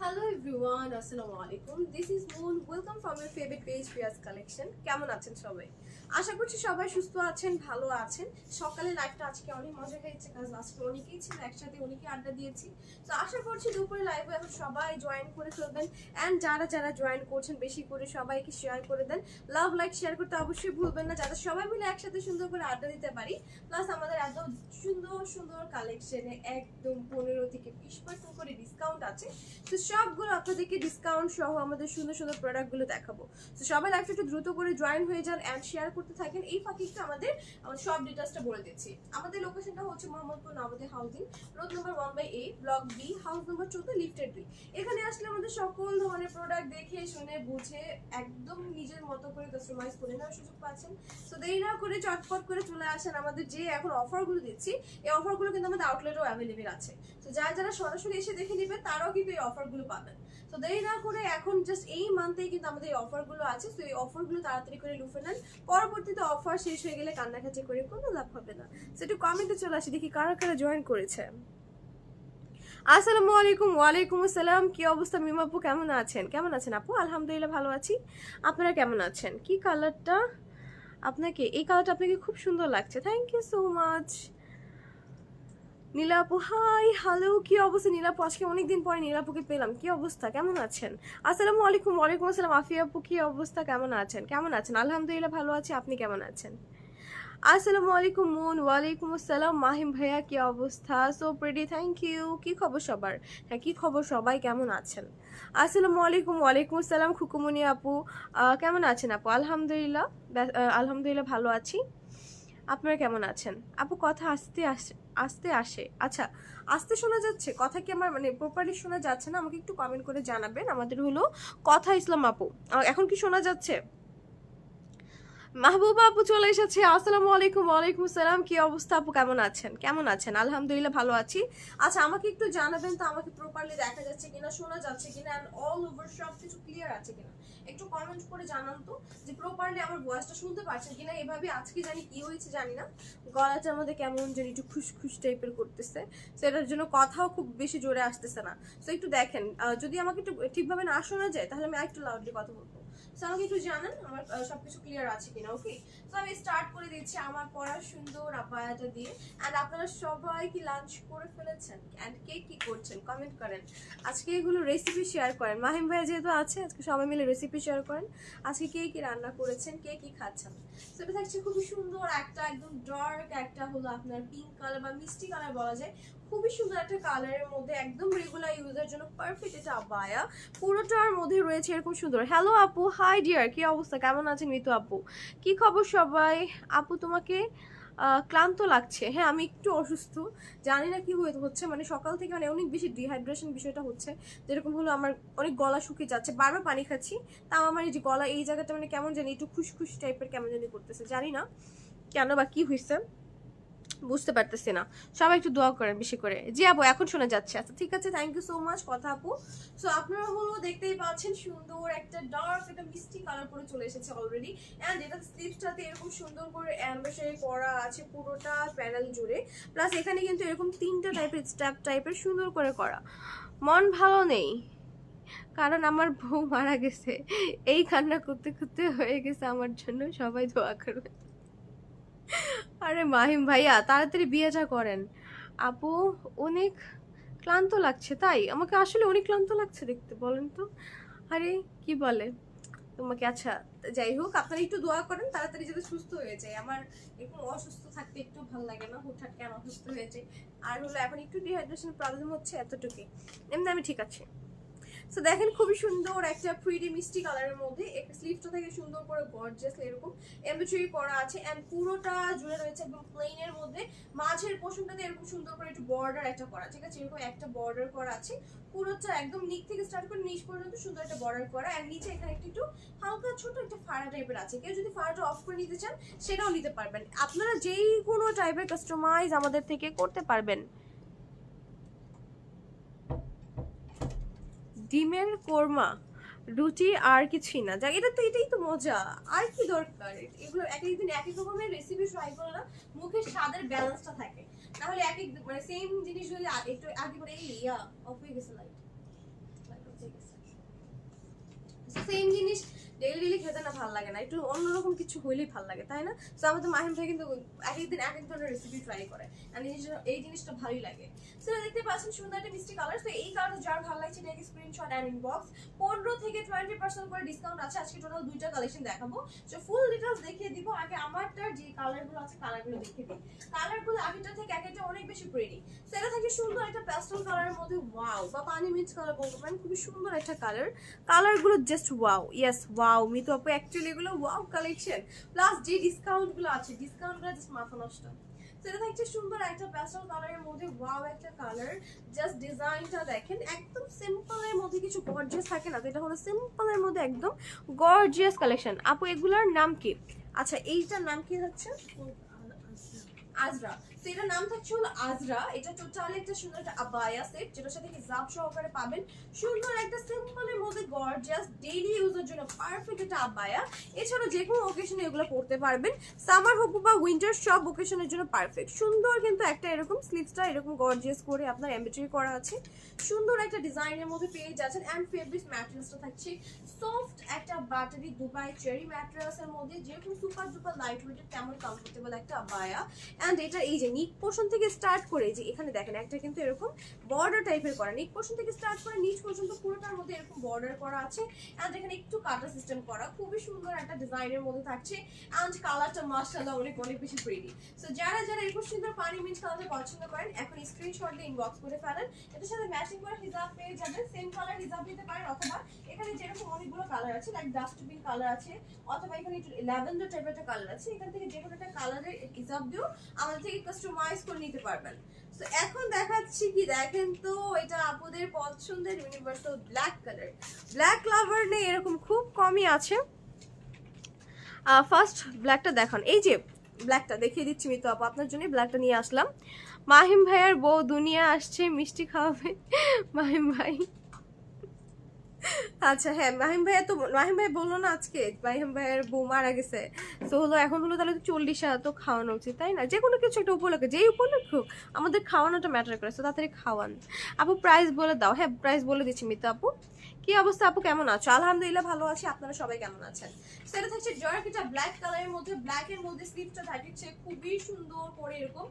Hello everyone আসসালামু আলাইকুম this is Moon welcome from your favourite page Fiaz collection কেমন আছেন সবাই? আশা করছি সবাই সুস্থ আছেন, ভালো আছেন। সকালে লাইভটা আজকে অনেক মজা হয়েছে কারণ আজকে অনেকেই ছিল, একসাথে অনেকেই আড্ডা দিয়েছি। তো আশা করছি দুপুরে লাইভে এখন সবাই জয়েন করে ফেলবেন। অ্যান্ড যারা যারা জয়েন করছেন, বেশি করে সবাইকে শেয়ার করে দেন। লাভ লাইক শেয়ার করতে অবশ্যই ভুলবেন না, যাতে সবাই মিলে একসাথে সুন্দর করে আড্ডা দিতে পারি। প্লাস আমাদের এত সুন্দর সুন্দর কালেকশনে একদম পনেরো থেকে বিশ পার্সেন্ট করে ডিসকাউন্ট আছে। তো সবগুলো আপনাদেরকে ডিসকাউন্ট সহ আমাদের সুন্দর সুন্দর প্রোডাক্টগুলো দেখাবো। তো সবাই লাইফটা একটু দ্রুত করে জয়েন হয়ে যান অ্যান্ড শেয়ার করতে থাকেন, এই ফাঁকে আমাদের সব ডিটেলসটা বলে দিচ্ছি। আমাদের লোকেশনটা হচ্ছে Mohammadpur নবদে housing road number one by eight block B house number চোদ্দ লিফটেড দুই এখানে আসলে আমাদের সকল ধরনের প্রোডাক্ট দেখে, শুনে, বুঝে, একদম নিজের মতো করে কাস্টমাইজ করে নেওয়ার সুযোগ পাচ্ছেন। তো দেরি না করে, চটপট করে চলে আসেন। আমাদের যে এখন অফারগুলো দিচ্ছি, এই অফারগুলো কিন্তু আমাদের আউটলেটও অ্যাভেলেবেল আছে। যারা যারা সরাসরি এসে দেখে নেবেন তারাও কিন্তু এই অফারগুলো পাবেন। তো দেরি না করে এখন জাস্ট এই মান্থেই কিন্তু আমাদের এই অফারগুলো আছে। তো এই অফারগুলো তাড়াতাড়ি করে লুফে নেন। পরবর্তীতে অফার শেষ হয়ে গেলে কান্নাকাটি করে কোনো লাভ হবে না। তো একটু কমেন্টে চলে আসি, দেখি কারা কারা জয়েন করেছে। আসসালামু আলাইকুম, ওয়ালাইকুম আসসালাম। কি অবস্থা মিমাপু কেমন আছেন? কেমন আছেন আপু? আলহামদুলিল্লাহ ভালো আছি। আপনারা কেমন আছেন? কি কালারটা আপনাকে, এই কালারটা আপনাকে খুব সুন্দর লাগছে। থ্যাংক ইউ সো মাচ নীলাপু, হাই হ্যালো কি অবস্থা? নীলাপু, আজকে অনেকদিন পরে নীলাপুকে পেলাম। কি অবস্থা? কেমন আছেন? আসসালামু আলাইকুম, ওয়ালাইকুম আসসালাম আফিয়া আপু, কি অবস্থা? কেমন আছেন? কেমন আছেন? আলহামদুলিল্লাহ ভালো আছি, আপনি কেমন আছেন? আসসালামু আলাইকুম, মুন, ওয়ালাইকুম আসসালাম, মাহিম ভাইয়া, কি অবস্থা? সো প্রেডি থ্যাংক ইউ কি খবর সবার? হ্যাঁ কি খবর সবাই? কেমন আছেন? আসসালামু আলাইকুম, ওয়ালাইকুম আসসালাম খুকুমনি আপু। কেমন আছেন আপু? আলহামদুলিল্লাহ আলহামদুলিল্লাহ ভালো আছি। আপনারা কেমন আছেন? আপু, কথা আসতে আসে আসতে আসে। আচ্ছা আসতে শোনা যাচ্ছে? কথা কি আমার মানে প্রপারলি শোনা যাচ্ছে না? আমাকে একটু কমেন্ট করে জানাবেন। আমাদের হলো কথা ইসলাম আপু। এখন কি শোনা যাচ্ছে? মাহবুবা আপু চলে এসেছে। আসসালামু আলাইকুম, ওয়ালাইকুম আসসালাম। কি অবস্থা আপু? কেমন আছেন? কেমন আছেন? আলহামদুলিল্লাহ ভালো আছি। আচ্ছা আমাকে একটু জানাবেন তো, আমাকে প্রপারলি দেখা যাচ্ছে কিনা, শোনা যাচ্ছে কিনা এন্ড অল ওভার সব কিছু ক্লিয়ার আছে কিনা? একটু কমেন্ট করে জানান তো, যে প্রপারলি আমার ভয়েসটা শুনতে পাচ্ছেন কিনা, এভাবে আজকে জানি কি হয়েছে জানি না। গলাটা আমাদের কেমন জানি একটু খুশখুশ টাইপের করতেছে। সেটার জন্য কথাও খুব বেশি জোরে আসতেছে না। তো একটু দেখেন যদি আমাকে একটু ঠিকভাবে না শোনা যায়, তাহলে আমি একটু লাউডলি কথা বলব। তো আমাকে একটু জানান, আমার সবকিছু ক্লিয়ার আছে কিনা ওকে তো আমি স্টার্ট করে দিচ্ছি আমার পড়া সুন্দর আপায়াটা দিয়ে। অ্যান্ড আপনারা সবাই কি লাঞ্চ করে ফেলেছেন? অ্যান্ড কে কি করছেন? কমেন্ট করেন। আজকে এগুলো রেসিপি শেয়ার করেন। মাহিম ভাই যেহেতু আছে, আজকে সবাই মিলে রেসিপি শেয়ার করেন। আজকে কে কি রান্না করেছেন, কে কি খাচ্ছেন? সেটা থাকছে খুবই সুন্দর একটা হলো আপনার পিঙ্ক কালার বা মিষ্টি কালার বলা যায়। খুবই সুন্দর একটা কালারের মধ্যে একদম রেগুলার ইউজের জন্য পারফেক্ট এটা আবায়া পুরোটার মধ্যে রয়েছে এরকম সুন্দর। হ্যালো আপু হাই ডিয়ার কি অবস্থা? কেমন আছেন মিতু আপু? কি খবর সবাই? আপু, তোমাকে ক্লান্ত লাগছে? হ্যাঁ আমি একটু অসুস্থ। জানি না কি হয়ে হচ্ছে। মানে সকাল থেকে মানে অনেক বেশি ডিহাইড্রেশন বিষয়টা হচ্ছে। যেরকম হলো আমার অনেক গলা শুকিয়ে যাচ্ছে। বারবার পানি খাচ্ছি। তাও আমার এই যে গলা, এই জায়গাটা মানে কেমন জানি একটু খুশখুশ টাইপের কেমন জানি করতেছে। জানি না কেন বা কি হয়েছে বুঝতে পারতেছি না। সবাই একটু দোয়া করেন বেশি করে। জি আপু, এখন শোনা যাচ্ছে। আচ্ছা ঠিক আছে থ্যাংক ইউ সো মাচ কথা আপু। সো আপনারা হলো দেখতেই পাচ্ছেন সুন্দর একটা ডার্ক একটা মিষ্টি কালার করে চলে এসেছে অলরেডি অ্যান্ড এটা স্লিপসটাতে এরকম সুন্দর করে অ্যাম্বাসারি করা আছে পুরোটা প্যানেল জুড়ে। প্লাস এখানে কিন্তু এরকম তিনটা টাইপের স্ট্যাপ টাইপের সুন্দর করে করা। মন ভালো নেই, কারণ আমার বউ মারা গেছে। এই কান্না করতে করতে হয়ে গেছে আমার জন্য, সবাই দোয়া করবে আরে মাহিম ভাইয়া, তাড়াতাড়ি বিয়েটা করেন। আপু, অনেক ক্লান্ত লাগছে, তাই? আমাকে আসলে অনেক ক্লান্ত লাগছে দেখতে, বলেন তো। আরে, কি বলে? তোমাকে আচ্ছা যাই হোক, আপনারা একটু দোয়া করেন, তাড়াতাড়ি যাতে সুস্থ হয়ে যায়। আমার এরকম অসুস্থ থাকতে একটু ভালো লাগে না, হুটহাট কেন অসুস্থ হয়ে যায়। আর হলো, এখন একটু ডিহাইড্রেশন প্রবলেম হচ্ছে এতটুকুই। এমনি আমি ঠিক আছে। সো দেখেন খুবই সুন্দর একটা প্রিটি মিষ্টি কালারের মধ্যে। একটা স্লিভটা থেকে সুন্দর করে গর্জিয়াস এরকম। এমব্রয়ডারি করা আছে এন্ড পুরোটা জুড়ে রয়েছে একদম প্লেনের মধ্যে। মাঝের পোর্শনটাতে এরকম সুন্দর করে একটু বর্ডার একটা করা, ঠিক আছে? এরকম একটা বর্ডার করা আছে। পুরোটা একদম নিচ থেকে স্টার্ট করে নিচ পর্যন্ত সুন্দর একটা বর্ডার করা। আর নিচে এখানে একটু একটু হালকা ছোট একটা ফাড়া টাইপের আছে। কেউ যদি ফাড়াটা অফ করে নিতে চান, সেটাও নিতে পারবেন। আপনারা যেই কোনো টাইপের কাস্টমাইজ আমাদের থেকে করতে পারবেন। ডিমের কোরমা, রুটি আর কিছুই না। যাক, এটা তো, এটাই তো মজা। আর কি দরকার? এগুলো এক এক দিন এক এক রকমের রেসিপি ট্রাই করলাম না, মুখের স্বাদের ব্যালেন্সটা থাকে। তাহলে এক এক মানে সেম জিনিস যদি একটু আগে করে এই, ইয়া অফ হয়ে গেছে লাইট সেম জিনিস ডেইলি ডেইলি খেতে না ভালো লাগে না। একটু অন্যরকম কিছু হইলেই ভালো লাগে, তাই না? তো আমাদের মাহিম ভাই কিন্তু এক একদিন এক এক ধরনের রেসিপি ট্রাই করে আর জিনিসটা- এই জিনিসটা ভালোই লাগে। সেটা দেখতে পাচ্ছেন সুন্দর একটা মিষ্টি কালার তো এই কালার যার ভালো লাগছে এটাকে স্ক্রিনশট অ্যান্ড ইনবক্স পনেরো থেকে টোয়েন্টি পার্সেন্ট করে ডিসকাউন্ট আছে, আজকে টোটাল দুইটা কালেকশন দেখাবো। তো ফুল ডিটেলস দেখিয়ে দিব, আগে আমারটার যে কালারগুলো আছে কালারগুলো দেখিয়ে দিই। কালারগুলো আগেরটা থেকে এক একটা অনেক বেশি প্রেটি সেটা থেকে সুন্দর একটা প্যাস্টেল কালারের মধ্যে ওয়াও বা পানি মিক্স কালার বলতে পারেন খুবই সুন্দর একটা কালার কালারগুলো just wow yes wow Mitu আপু অ্যাকচুয়ালি এগুলো ওয়াও কালেকশন প্লাস যে ডিসকাউন্টগুলো আছে ডিসকাউন্টগুলো জাস্ট মাথা নষ্ট। সেটা থাকছে সুন্দর একটা প্যাস্টেল কালারের মধ্যে ওয়াও একটা কালার জাস্ট ডিজাইনটা দেখেন একদম সিম্পলের মধ্যে কিছু গর্জিয়াস থাকে না তো এটা হলো সিম্পলের মধ্যে একদম গর্জিয়াস কালেকশন আপু এগুলোর নাম কি? আচ্ছা এইটার নাম কি হচ্ছে? আজরা। তো এটার নাম থাকছে হলো আজরা। এটা টোটালি একটা সুন্দর একটা আবায়া সেট যেটার সাথে হিজাব সহকারে পাবেন। সুন্দর একটা সিম্পলের মধ্যে গর্জিয়াস ডেইলি ইউজের জন্য পারফেক্ট একটা আবায়া। এছাড়া যে কোনো ওকেশনে এগুলো পড়তে পারবেন। সামার হোক বা উইন্টার সব ওকেশনের জন্য পারফেক্ট সুন্দর কিন্তু একটা এরকম স্লিভসটা এরকম গর্জিয়াস করে আপনার এমব্রয়ডারি করা আছে। সুন্দর একটা ডিজাইনের মধ্যে পেয়ে যাচ্ছেন। অ্যান্ড ফেব্রিক ম্যাটেরিয়ালসটা থাকছে সফট একটা বাটারি দুবাই চেরি ম্যাটেরিয়ালসের মধ্যে। যেরকম সুপার ডুপার লাইট ওয়েটের তেমন কমফোর্টেবল একটা আবায়া। অ্যান্ড এটা এই যে নিক পোর্শন থেকে স্টার্ট করে যে এখানে দেখেন একটা কিন্তু এরকম বর্ডার টাইপের করা, নিক পোর্শন থেকে স্টার্ট করে, নিচ পর্যন্ত পুরোটার মধ্যে এরকম বর্ডার করা আছে অ্যান্ড এখানে একটু কাটা সিস্টেম করা, খুবই সুন্দর একটা ডিজাইনের মধ্যে থাকছে অ্যান্ড কালারটা মার্শাল্লাহ অনেক অনেক বেশি প্রিটি সো যারা যারা এরকম সুন্দর পানি মিন্ট কালারটা পছন্দ করেন, এখন স্ক্রিনশট দিয়ে ইনবক্স করে ফেলেন, এটার সাথে ম্যাচিং করে হিজাব পেয়ে যাবেন সেম কালার হিজাব নিতে পারেন অথবা এখানে যেরকম অনেকগুলো কালার আছে লাইক ডাস্টবিন কালার আছে অথবা এখানে একটু ল্যাভেন্ডার টাইপের একটা কালার আছে, এখান থেকে যে কোনো একটা কালারের হিজাব দিয়েও আমাদের থেকে কাস্টমাইজ করে নিতে পারবেন। তো এখন দেখাচ্ছি কি, দেখেন তো, এটা আপুদের পছন্দের universal black colour black lover নেই, এরকম খুব কমই আছে। ফার্স্ট ব্ল্যাকটা দেখান। এই যে ব্ল্যাকটা দেখিয়ে দিচ্ছি মিতু আপু, আপনার জন্য ব্ল্যাকটা নিয়ে আসলাম। মাহিম ভাইয়ের বউ দুনিয়া আসছে, মিষ্টি খাওয়াবে। মাহিম ভাই। আচ্ছা হ্যাঁ মাহিম ভাইয়া তো, মাহিম ভাই বলল না আজকে? মাহিম ভাইয়ের বউ মারা গেছে। তো হলো, এখন হলো তাহলে চল্লিশ হাজার তো খাওয়ানো উচিত, তাই না? যে কোনো কিছু একটা উপলক্ষে, যেই উপলক্ষ আমাদের খাওয়ানোটা ম্যাটার করে তো তাড়াতাড়ি খাওয়ান। আপু প্রাইস বলে দাও। হ্যাঁ প্রাইস বলে দিচ্ছি মিতা আপু। কি অবস্থা আপু? কেমন আছো? আলহামদুলিল্লাহ ভালো আছি। আপনারা সবাই কেমন আছেন? সেটা থাকছে জর্কিটা ব্ল্যাক কালারের মধ্যে। ব্ল্যাক এর মধ্যে স্লিপটা থাকছে খুবই সুন্দর করে এরকম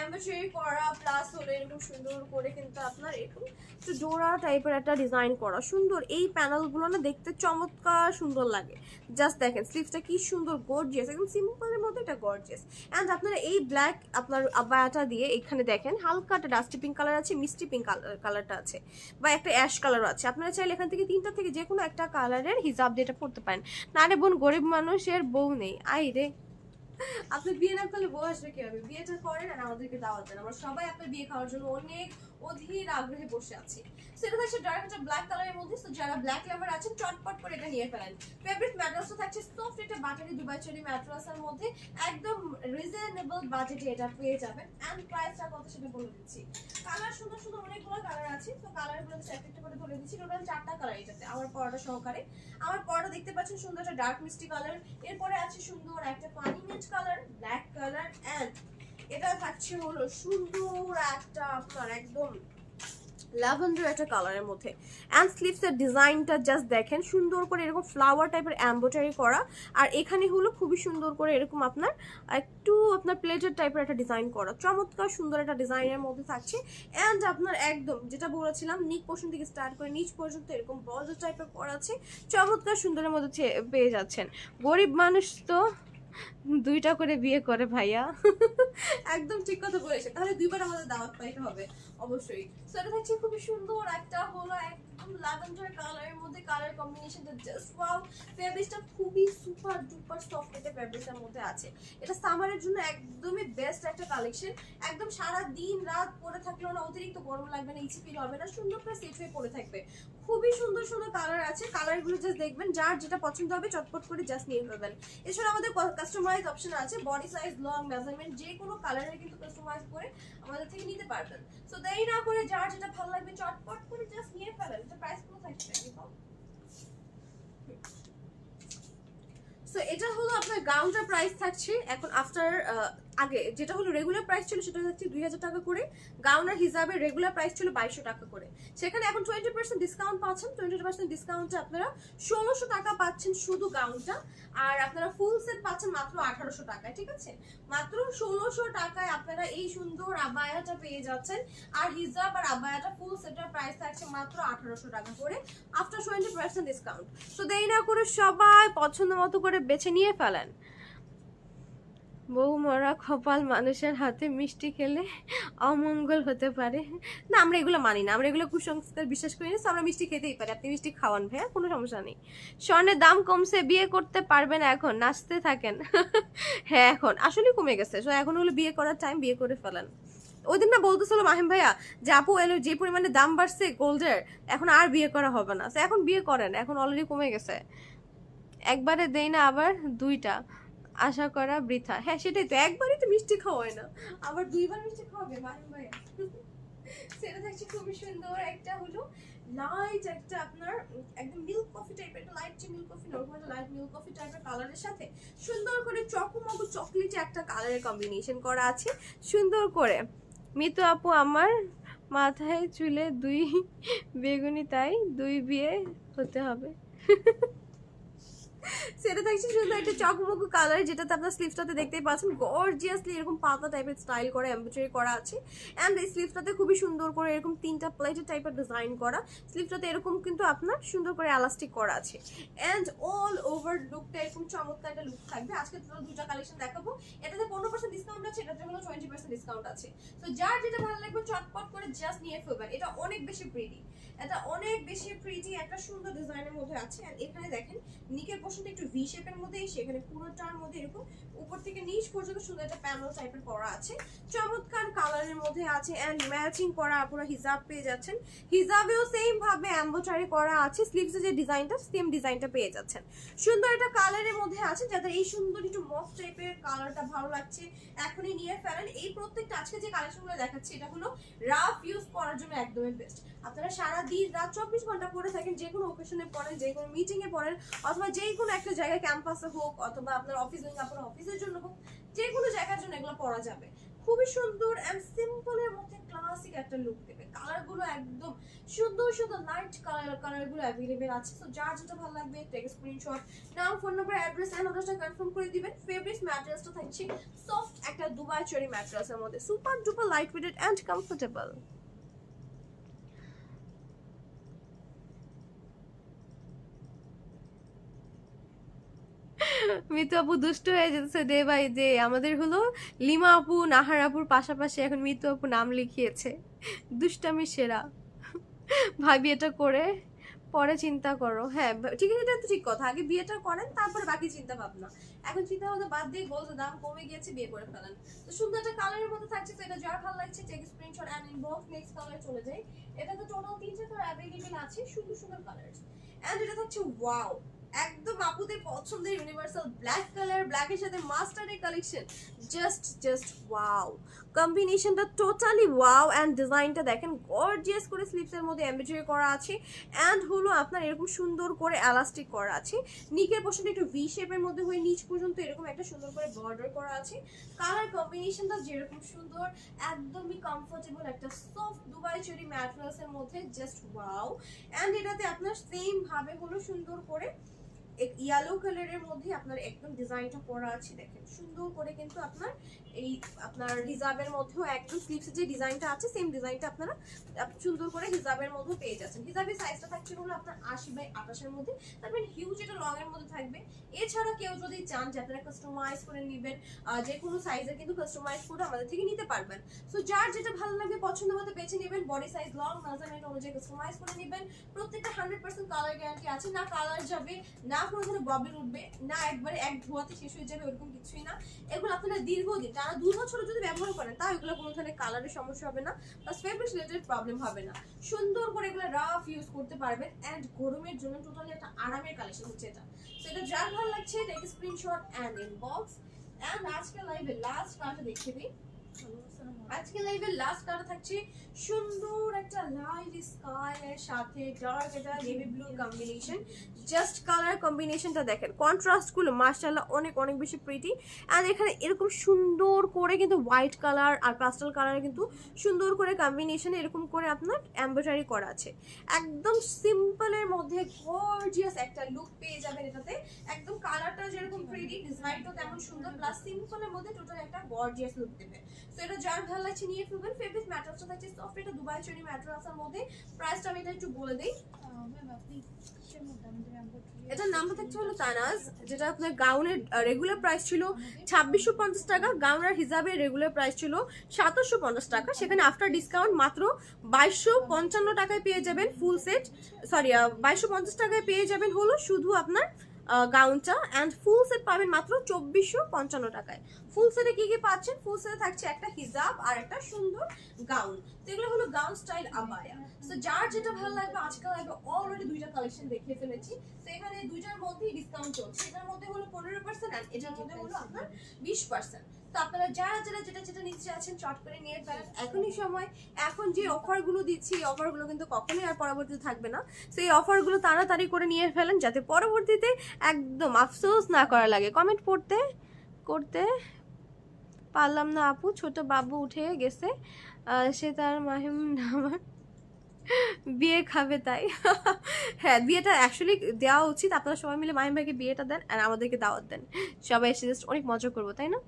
এমব্রয়ডারি করা প্লাস হলো এরকম সুন্দর করে কিন্তু আপনার এরকম একটু জোড়া টাইপের একটা ডিজাইন করা। সুন্দর। এই প্যানেলগুলো না দেখতে চমৎকার সুন্দর লাগে। জাস্ট দেখেন স্লিভসটা কি সুন্দর গর্জিয়াস একদম সিম্পলের মধ্যে এটা গর্জিয়াস অ্যান্ড আপনারা এই ব্ল্যাক আপনার আবায়াটা দিয়ে এখানে দেখেন, হালকা একটা ডাস্টি পিঙ্ক কালার আছে মিষ্টি পিঙ্ক কালারটা আছে। বা একটা অ্যাশ কালারও আছে। আপনারা চাইলে এখান থেকে তিনটা থেকে যে কোনো একটা কালারের হিজাব যেটা পড়তে পারেন। না রে বোন, গরিব মানুষের বউ নেই। আই রে। আপনি বিয়ে না করলে বউ আসবে কি হবে বিয়েটা করেন আর আমাদেরকে দাওয়াত দেন। আমরা সবাই আপনার বিয়ে খাওয়ার জন্য অনেক অধীর আগ্রহে বসে আছি। সেটা থাকছে ডার্ক একটা ব্ল্যাক কালারের মধ্যে। তো যারা ব্ল্যাক লাভার আছেন, চটপট করে এটা নিয়ে ফেলেন। ফেভারিট ম্যাট্রাসটা থাকছে সফট এটা বাটারি দুবাই চরি ম্যাট্রাসের মধ্যে। একদম রিজনেবল বাজেটে এটা পেয়ে যাবেন। এন্ড প্রাইসটা কত সেটা বলে দিচ্ছি। কালার সুন্দর সুন্দর অনেকগুলো কালার আছে। তো কালারগুলো একটা একটা করে ধরে দিচ্ছি টোটাল চারটা কালার এটাতে, আমার পরোটা সহকারে। আমার পরোটা দেখতে পাচ্ছেন সুন্দর একটা ডার্ক মিষ্টি কালার এরপরে আছে সুন্দর একটা পানি মিন্ট কালার ব্ল্যাক কালার এটা থাকছে হলো সুন্দর একটা আপনার একদম ল্যাভেন্ডার একটা কালারের মধ্যে। অ্যান্ড স্লিভসের ডিজাইনটা জাস্ট দেখেন, সুন্দর করে এরকম ফ্লাওয়ার টাইপের এম্ব্রয়ডারি করা। আর এখানে হলো খুবই সুন্দর করে এরকম আপনার একটু আপনার প্লেটের টাইপের একটা ডিজাইন করা। চমৎকার সুন্দর একটা ডিজাইনের মধ্যে থাকছে। অ্যান্ড আপনার একদম যেটা বলেছিলাম, নিচ পোর্শন থেকে স্টার্ট করে নিচ পর্যন্ত এরকম বর্ডার টাইপের করা আছে। চমৎকার সুন্দরের মধ্যে পেয়ে যাচ্ছেন। গরিব মানুষ তো দুইটা করে বিয়ে করে ভাইয়া। একদম ঠিক কথা বলেছে। তাহলে দুইবার আমাদের দাওয়াত পাইতে হবে। অবশ্যই। সো এটা হচ্ছে খুবই সুন্দর একটা হলো একদম ল্যাভেন্ডার কালারের মধ্যে কালার কম্বিনেশনটা জাস্ট ওয়াও ফেব্রিকটা খুবই সুপার ডুপার সফট একটা ফেব্রিক্সের মধ্যে আছে। এটা সামারের জন্য একদমই বেস্ট একটা কালেকশন একদম সারা দিন রাত পরে থাকলেও না, অতিরিক্ত গরম লাগবে না ইচি ফিল হবে না, সুন্দর করে সেট হয়ে পরে থাকবে। খুবই সুন্দর সুন্দর কালার আছে। কালারগুলো জাস্ট দেখবেন, যার যেটা পছন্দ হবে চটপট করে জাস্ট নিয়ে ফেলবেন এছাড়া আমাদের কাস্টমাইজ অপশন আছে বডি সাইজ লং মেজারমেন্ট যে কোনো কালারের কিন্তু কাস্টমাইজ করে আমাদের থেকে নিতে পারবেন। সো দেরি না করে যার যেটা ভালো লাগবে চটপট করে জাস্ট নিয়ে ফেলেন এটা প্রাইস কত দেখো সো এটা হলো আপনার গাউনটার প্রাইস থাকছে। এখন আফটার আগে যেটা হলো রেগুলার প্রাইস ছিল সেটা হচ্ছে দুই হাজার টাকা করে। গাউন আর হিসাবে রেগুলার প্রাইস ছিল বাইশশো টাকা করে। সেখানে এখন টোয়েন্টি পার্সেন্ট ডিসকাউন্ট পাচ্ছেন। টোয়েন্টি পার্সেন্ট ডিসকাউন্টে আপনারা ষোলোশো টাকা পাচ্ছেন শুধু গাউনটা আর আপনারা ফুল সেট পাচ্ছেন মাত্র আঠারোশো টাকায়, ঠিক আছে? মাত্র ষোলোশো টাকায় আপনারা এই সুন্দর আবায়াটা পেয়ে যাচ্ছেন। আর হিজাব আর আবায়াটা ফুল সেটের প্রাইস থাকছে মাত্র আঠারোশো টাকা করে আফটার টোয়েন্টি পার্সেন্ট ডিসকাউন্ট তো দেরি না করে সবাই পছন্দ মতো করে বেছে নিয়ে ফেলেন। বউ মরা কপাল মানুষের হাতে মিষ্টি খেলে অমঙ্গল হতে পারে। না, আমরা এগুলো মানি না। আমরা এগুলো কুসংস্কার বিশ্বাস করি না আমরা মিষ্টি খেতেই পারি। আপনি মিষ্টি খাওয়ান, ভাইয়া, কোনো সমস্যা নেই। স্বর্ণের দাম কমছে, বিয়ে করতে পারবেন এখন, নাচতে থাকেন। হ্যাঁ এখন। আসলে কমে গেছে। তো এখন হলো বিয়ে করার টাইম বিয়ে করে ফেলেন। ওই দিন না বলতেছিল মাহিম ভাইয়া, যে আপু এলো, যে পরিমাণে দাম বাড়ছে গোল্ডের, এখন আর বিয়ে করা হবে না। এখন বিয়ে করেন, এখন অলরেডি কমে গেছে। একবারে দেই না আবার দুইটা। আশা করা বৃথা। হ্যাঁ সেটাই তো, একবারই তো মিষ্টি খাওয়ায় না। আবার দুইবার মিষ্টি খাওয়াবে ভাইয়া সেটা দেখছি খুবই সুন্দর একটা হলো লাইট একটা আপনার, একদম মিল্ক কফি টাইপের একটা লাইট যে milk coffee normal light milk coffee টাইপের কালারের সাথে সুন্দর করে চকমকো চকলেটে একটা কালারের কম্বিনেশন করা আছে। সুন্দর করে। মিতু আপু, আমার মাথায় চুলে দুই বেগুনি, তাই দুই বিয়ে হতে হবে। সেটা থাকছে সুন্দর একটা চকমকো কালার যেটাতে আপনার স্লিভসটাতে দেখতেই পাচ্ছেন গর্জিয়াসলি এরকম পাতা টাইপের স্টাইল করা এমব্রয়ডারি করা আছে। অ্যান্ড এই স্লিভসটাতে খুবই সুন্দর করে এরকম তিনটা প্লেটের টাইপের ডিজাইন করা। স্লিভসটাতে এরকম কিন্তু আপনার সুন্দর করে এলাস্টিক করা আছে। অ্যান্ড অল ওভার লুকটা এরকম চমৎকার একটা লুক থাকবে। আজকে টোটাল দুটা কালেকশন দেখাবো। এটাতে পনেরো পার্সেন্ট ডিসকাউন্ট আছে এটাতে হলো টোয়েন্টি পার্সেন্ট ডিসকাউন্ট আছে। তো যার যেটা ভালো লাগবে, চটপট করে জাস্ট নিয়ে ফেলবেন। এটা অনেক বেশি প্রিটি এটা অনেক বেশি প্রিটি একটা সুন্দর ডিজাইনের মধ্যে আছে। এখানে দেখেন নিকের পোর্শনটা একটু ভি শেপের মধ্যে এসে এখানে পুরোটার মধ্যে এরকম উপর থেকে নিচ পর্যন্ত সুন্দর একটা প্যানেল টাইপের করা আছে। চমৎকার কালারের মধ্যে আছে এন্ড ম্যাচিং করা পুরো হিজাব পেয়ে যাচ্ছেন। হিজাবেও সেম ভাবে এমব্রয়ডারি করা আছে স্লিভসে যে ডিজাইনটা সেম ডিজাইনটা পেয়ে যাচ্ছেন। সুন্দর একটা কালারের মধ্যে আছে, যাদের এই সুন্দর একটু মফ টাইপের কালারটা ভালো লাগছে, এখনই নিয়ে ফেলেন। এই প্রত্যেকটা আজকে যে কালেকশনগুলো দেখাচ্ছি, এটা হলো রাফ ইউজ করার জন্য একদমই বেস্ট আপনারা সারা দিন রাত চব্বিশ ঘণ্টা পরে থাকেন, যে কোনো ওকেশনে পড়েন, যে কোনো মিটিং এ পড়েন, অথবা যে কোনো একটা জায়গায় ক্যাম্পাসে হোক, অথবা আপনার অফিস আপনার অফিসের জন্য হোক, যে কোনো জায়গার জন্য এগুলো পরা যাবে। খুবই সুন্দর এন্ড সিম্পলের মধ্যে ক্লাসিক একটা লুক দেবে। কালারগুলো একদম সুন্দর সুন্দর লাইট কালার কালারগুলো অ্যাভেলেবেল আছে। তো যার যেটা ভালো লাগবে টেক স্ক্রিনশট নাম ফোন নাম্বার অ্যাড্রেস এন্ড অর্ডারটা কনফার্ম করে দিবেন। ফেব্রিক্স ম্যাটেরিয়ালসটা থাকছে সফট একটা দুবাই চেরি ম্যাটেরিয়ালসের মধ্যে। Super duper light weighted and comfortable Mitu আপু দুষ্ট হয়ে যেতেছে ডে বাই ডে। আমাদের হলো লিমা আপু, নাহার আপুর পাশাপাশি এখন মিতু আপু নাম লিখিয়েছে। দুষ্টামি সেরা। ভাই বিয়েটা করে, পরে চিন্তা করো। হ্যাঁ ঠিক আছে, এটা তো ঠিক কথা। আগে বিয়েটা করেন, তারপরে বাকি চিন্তা ভাবনা এখন চিন্তা ভাবনা বাদ দিয়ে বলছে, দাম কমে গিয়েছে, বিয়ে করে ফেলেন। তো সুন্দর একটা কালারের মধ্যে থাকছে, তো এটা যার ভালো লাগছে take screenshot and inbox next colour চলে যায় এটা তো টোটাল তিনটে কালার অ্যাভেলেবেল আছে সুন্দর সুন্দর কালার অ্যান্ড এটা থাকছে ওয়াও একদম আপুদের পছন্দের ইউনিভার্সাল ব্ল্যাক কালার ব্ল্যাকের সাথে মাস্টার্ডের কালেকশন জাস্ট জাস্ট ওয়াও কম্বিনেশনটা টোটালি ওয়াও অ্যান্ড ডিজাইনটা দেখেন গর্জিয়াস করে স্লিপসের মধ্যে এমব্রয়ডারি করা আছে অ্যান্ড হলো আপনার এরকম সুন্দর করে এলাস্টিক করা আছে। নিকের পোর্শনটা একটু ভি শেপের মধ্যে হয়ে নিচ পর্যন্ত এরকম একটা সুন্দর করে বর্ডার করা আছে। কালার কম্বিনেশনটা যেরকম সুন্দর, একদমই কমফোর্টেবল একটা সফট দুবাই চেরি ম্যাটেরিয়ালসের মধ্যে জাস্ট ওয়াও অ্যান্ড এটাতে আপনার সেম ভাবে হলো সুন্দর করে ইয়েলো কালারের মধ্যে আপনার একদম ডিজাইনটা করা আছে, দেখেন। সুন্দর করে কিন্তু আপনার এই, আপনার হিজাবের মধ্যেও একদম স্লিপসে যে ডিজাইনটা আছে সেম ডিজাইনটা আপনারা সুন্দর করে হিজাবের মধ্যে পেয়ে যাচ্ছেন। হিজাবের সাইজটা থাকছে হলো আপনার আশি বাই আঠাশের মধ্যে। তারপর হিউজ এটা লং এর মধ্যে থাকবে। এছাড়া কেউ যদি চান যে আপনারা কাস্টমাইজ করে নেবেন যে কোনো সাইজের কিন্তু কাস্টমাইজ করে আমাদের থেকে নিতে পারবেন। সো যার যেটা ভালো লাগবে, পছন্দ মতো বেছে নেবেন। বডি সাইজ লং মেজারমেন্ট অনুযায়ী কাস্টমাইজ করে নেবেন। প্রত্যেকটা হান্ড্রেড পার্সেন্ট কালার গ্যারান্টি আছে। না কালার যাবে, না কোনো ধরনের ববিল উঠবে, না একবারে এক ধোয়াতে শেষ হয়ে যাবে ওরকম কিছুই না। এগুলো আপনারা দীর্ঘদিন টানা দু বছর যদি ব্যবহার করেন, তাও এগুলো কোনো ধরনের কালারের সমস্যা হবে না প্লাস ফেব্রিক রিলেটেড প্রবলেম হবে না। সুন্দর করে এগুলো রাফ ইউজ করতে পারবেন অ্যান্ড গরমের জন্য টোটালি একটা আরামের কালেকশন হচ্ছে এটা। সো এটা যার ভালো লাগছে take screenshot and inbox and আজকে লাইভে লাস্ট কালারটা দেখিয়ে দিই। আজকে লাইভের লাস্ট কালার থাকছে সুন্দর একটা লাইট স্কাই এর সাথে ডার্ক একটা navy blue combination just colour কম্বিনেশনটা দেখেন। কন্ট্রাস্টগুলো মার্শাল্লাহ অনেক অনেক বেশি প্রিটি অ্যান্ড এখানে এরকম সুন্দর করে কিন্তু হোয়াইট কালার আর পাস্টাল কালার কিন্তু সুন্দর করে কম্বিনেশনে এরকম করে আপনার এমব্রয়ডারি করা আছে। একদম সিম্পলের মধ্যে গর্জিয়াস একটা লুক পেয়ে যাবেন এটাতে। একদম কালারটা যেরকম প্রিটি ডিজাইনটা তেমন সুন্দর। প্লাস সিম্পলের মধ্যে টোটাল একটা গর্জিয়াস লুক দেবে। সো এটা যার ভালো লাগছে নিয়ে ফেলবেন ফেব্রিক ম্যাট্রাসটা থাকছে সফট এটা দুবাই চুরি ম্যাট্রাসের মধ্যে প্রাইসটা আমি এটা একটু বলে দিই। এটার নামটা থাকছে হলো তানাজ যেটা আপনার গাউনের রেগুলার প্রাইস ছিল ছাব্বিশশো পঞ্চাশ টাকা গাউনার হিসাবে রেগুলার প্রাইস ছিল সাতাশশো পঞ্চাশ টাকা। সেখানে আফটার ডিসকাউন্ট মাত্র বাইশশো পঞ্চান্ন টাকায় পেয়ে যাবেন ফুল সেট সরি বাইশশো পঞ্চাশ টাকায় পেয়ে যাবেন হলো শুধু আপনার গাউনটা অ্যান্ড ফুল সেট পাবেন মাত্র চব্বিশশো পঞ্চান্ন টাকায়। ফুল সেটে কি কি পাচ্ছেন? ফুল সেটে থাকছে একটা হিজাব আর একটা সুন্দর গাউন তো এগুলো হলো গাউন স্টাইল আবায়া তো যার যেটা ভালো লাগবে আজকাল লাগবে অলরেডি দুইটা কালেকশন দেখিয়ে ফেলেছি। তো এখানে দুইটার মধ্যেই ডিসকাউন্ট চলছে। এটার মধ্যে হলো পনেরো পার্সেন্ট অ্যান্ড এটার মধ্যে হলো আপনার বিশ পার্সেন্ট তো আপনারা যারা যারা যেটা যেটা নিতে আছেন চট করে নিয়ে ফেলেন। এখনই সময়। এখন যে অফারগুলো দিচ্ছি, এই অফারগুলো কিন্তু কখনোই আর পরবর্তীতে থাকবে না। তো এই অফারগুলো তাড়াতাড়ি করে নিয়ে ফেলেন, যাতে পরবর্তীতে একদম আফসোস না করা লাগে। কমেন্ট পড়তে, করতে পারলাম না আপু। ছোট বাবু উঠে গেছে। সে তার মাহিম আমার বিয়ে খাবে তাই। হ্যাঁ বিয়েটা অ্যাকচুয়ালি দেওয়া উচিত। আপনারা সবাই মিলে মাহিম ভাইকে বিয়েটা দেন আর আমাদেরকে দাওয়াত দেন। সবাই এসে জাস্ট অনেক মজা করব, তাই না?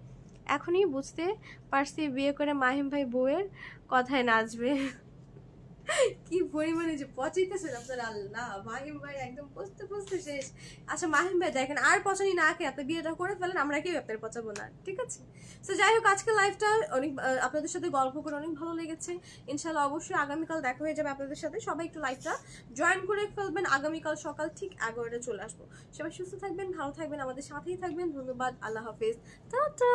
এখনই বুঝতে পারছি বিয়ে করে মাহিম ভাই বউয়ের কথায় নাচবে। কি পরিমাণে যে পচাইতেছেন আপনার, আল্লাহ মাহিম ভাই একদম পচতে পচতে শেষ। আচ্ছা মাহিম ভাই, দেখেন, আর পচানি না খেয়ে আপনি বিয়েটা করে ফেলেন, আমরা কেউ আপনার পচাবো না, ঠিক আছে? তো যাই হোক আজকে লাইফটা অনেক আপনাদের সাথে গল্প করে অনেক ভালো লেগেছে। ইনশাল্লাহ অবশ্যই আগামীকাল দেখা হয়ে যাবে আপনাদের সাথে। সবাই একটু লাইফটা জয়েন করে ফেলবেন। আগামীকাল সকাল ঠিক এগারোটা চলে আসব। সবাই সুস্থ থাকবেন, ভালো থাকবেন, আমাদের সাথেই থাকবেন। ধন্যবাদ, আল্লাহ হাফেজ। টাটা!